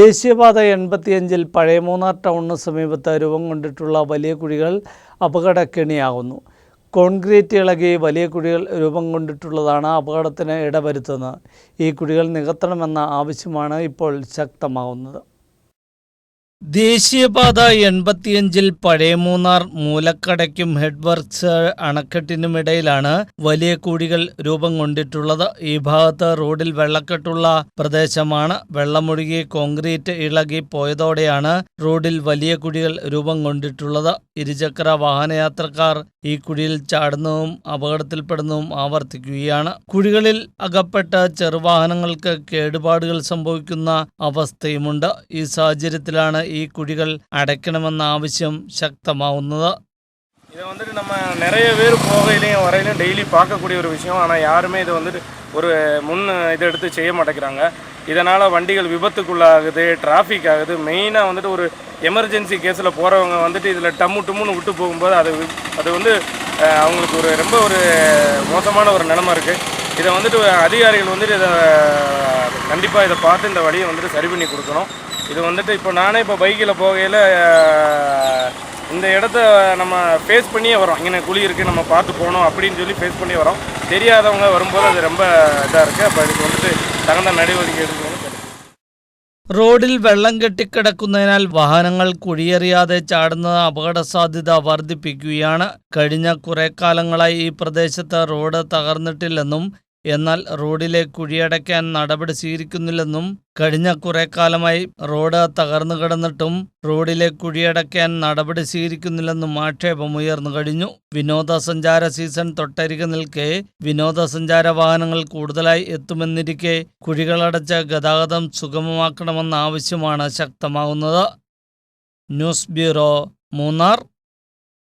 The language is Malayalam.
ദേശീയപാത എൺപത്തിയഞ്ചിൽ പഴയ മൂന്നാർ ടൗണിന് സമീപത്ത് രൂപം കൊണ്ടിട്ടുള്ള വലിയ കുഴികൾ അപകടക്കെണിയാകുന്നു. കോൺക്രീറ്റ് ഇളകി വലിയ കുഴികൾ രൂപം കൊണ്ടിട്ടുള്ളതാണ് അപകടത്തിന് ഇടവരുത്തുന്നത്. ഈ കുഴികൾ നികത്തണമെന്ന ആവശ്യമാണ് ഇപ്പോൾ ശക്തമാകുന്നത്. ദേശീയപാത എൺപത്തിയഞ്ചിൽ പഴയ മൂന്നാർ മൂലക്കടയ്ക്കും ഹെഡ് വർക്ക്സ് അണക്കെട്ടിനുമിടയിലാണ് വലിയ കുഴികൾ രൂപം കൊണ്ടിട്ടുള്ളത്. ഈ ഭാഗത്ത് റോഡിൽ വെള്ളക്കെട്ടുള്ള പ്രദേശമാണ്. വെള്ളമൊഴുകി കോൺക്രീറ്റ് ഇളകി പോയതോടെയാണ് റോഡിൽ വലിയ കുഴികൾ രൂപം കൊണ്ടിട്ടുള്ളത്. ഇരുചക്ര വാഹനയാത്രക്കാർ ഈ കുഴിയിൽ ചാടുന്നതും അപകടത്തിൽപ്പെടുന്നതും ആവർത്തിക്കുകയാണ്. കുഴികളിൽ അകപ്പെട്ട ചെറുവാഹനങ്ങൾക്ക് കേടുപാടുകൾ സംഭവിക്കുന്ന അവസ്ഥയുമുണ്ട്. ഈ സാഹചര്യത്തിലാണ് ഈ കുഴികൾ അടയ്ക്കണമെന്ന ആവശ്യം ശക്തമാവുന്നത് இதை வந்துட்டு நம்ம நிறைய பேர் போகையிலையும் வரையிலையும் டெய்லி பார்க்கக்கூடிய ஒரு விஷயம் ஆனால் யாருமே இதை வந்துட்டு ஒரு முன் இதை எடுத்து செய்ய மாட்டேங்கிறாங்க இதனால் வண்டிகள் விபத்துக்குள்ளாகுது டிராஃபிக் ஆகுது மெயினாக வந்துட்டு ஒரு எமர்ஜென்சி கேஸில் போகிறவங்க வந்துட்டு இதில் டம்மு டும்முன்னு விட்டு போகும்போது அது வி- அது வந்து அஹ், அவங்களுக்கு ஒரு ரொம்ப ஒரு மோசமான ஒரு நிலமை இருக்குது இதை வந்துட்டு அதிகாரிகள் வந்துட்டு இதை கண்டிப்பாக இதை பார்த்து இந்த வழியை வந்துட்டு சரி பண்ணி கொடுக்கணும் இது வந்துட்டு இப்போ நானே இப்போ பைக்கில் போகையில் இந்த இடத்த நம்ம ஃபேஸ் பண்ணியே வரோம் இங்கே குழி இருக்குது நம்ம பார்த்து போகணும் அப்படின்னு சொல்லி ஃபேஸ் பண்ணி வரோம் தெரியாதவங்க வரும்போது அது ரொம்ப இதாக இருக்குது அப்போ இதுக்கு வந்துட்டு தகுந்த நடவடிக்கை எடுக்கணும்னு கேட்டுக்கிறேன். റോഡിൽ വെള്ളം കെട്ടിക്കിടക്കുന്നതിനാൽ വാഹനങ്ങൾ കുഴിയെറിയാതെ ചാടുന്നത് അപകട സാധ്യത വർദ്ധിപ്പിക്കുകയാണ് കഴിഞ്ഞ കുറെ കാലങ്ങളായി ഈ പ്രദേശത്ത് റോഡ് തകർന്നിട്ടില്ലെന്നും എന്നാൽ റോഡിലെ കുഴിയടയ്ക്കാൻ നടപടി സ്വീകരിക്കുന്നില്ലെന്നും കഴിഞ്ഞ കുറെ കാലമായി റോഡ് തകർന്നു കിടന്നിട്ടും റോഡിലെ കുഴിയടയ്ക്കാൻ നടപടി സ്വീകരിക്കുന്നില്ലെന്നും ആക്ഷേപമുയർന്നു കഴിഞ്ഞു. വിനോദസഞ്ചാര സീസൺ തൊട്ടരികെ നിൽക്കെ വിനോദസഞ്ചാര വാഹനങ്ങൾ കൂടുതലായി എത്തുമെന്നിരിക്കെ കുഴികളടച്ച് ഗതാഗതം സുഗമമാക്കണമെന്ന ആവശ്യമാണ് ശക്തമാകുന്നത് ന്യൂസ് ബ്യൂറോ മൂന്നാർ.